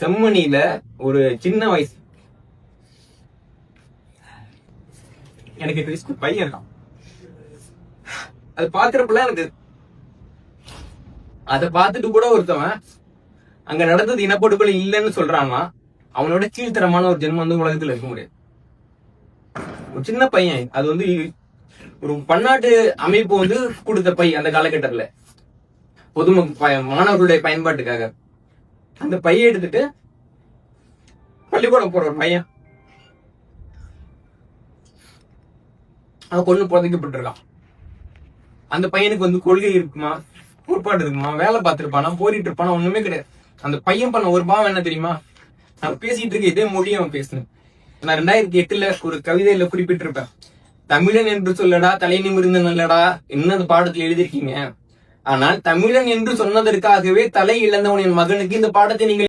செம்மணியில ஒரு சின்ன வயசு. எனக்கு இந்த பையன் இருக்கான். அது பாக்குறப்பெல்லாம் எனக்கு அதை பார்த்துட்டு கூட ஒருத்தவன் அங்க நடந்தது இனப்படுகொலை இல்லைன்னு சொல்றானா அவனோட கீழ்த்தரமான ஒரு ஜென்மம் வந்து உலகத்துல இருக்க முடியாது. ஒரு சின்ன பையன். அது வந்து ஒரு பன்னாட்டு அமைப்பு வந்து கொடுத்த பை அந்த காலகட்டத்துல. பொதுமக்கள் பய- மாணவர்களுடைய பயன்பாட்டுக்காக. அந்த பையை எடுத்துட்டு பள்ளிக்கூடம் போற ஒரு பையன். அவன் கொண்டு புதைக்கப்பட்டிருக்கான். அந்த பையனுக்கு வந்து கொள்கை இருக்குமா? கோட்பாடு இருக்குமா? வேலை பார்த்துருப்பானா? போரிட்டு இருப்பானா? ஒண்ணுமே கிடையாது. அந்த பையன் பண்ண ஒரு பாவம் என்ன தெரியுமா? நான் பேசிட்டு இருக்க இதே மொழி அவன் பேசினேன். நான் ரெண்டாயிரத்தி எட்டுல ஒரு கவிதையில குறிப்பிட்டிருப்பேன். தமிழன் என்று சொல்லடா தலை நிமிர்ந்து நல்லடா என்ன அந்த பாடத்தில் எழுதியிருக்கீங்க? ஆனால் தமிழன் என்று சொன்னதற்காகவே தலை இழந்தவனின் மகனுக்கு இந்த பாடத்தை நீங்கள்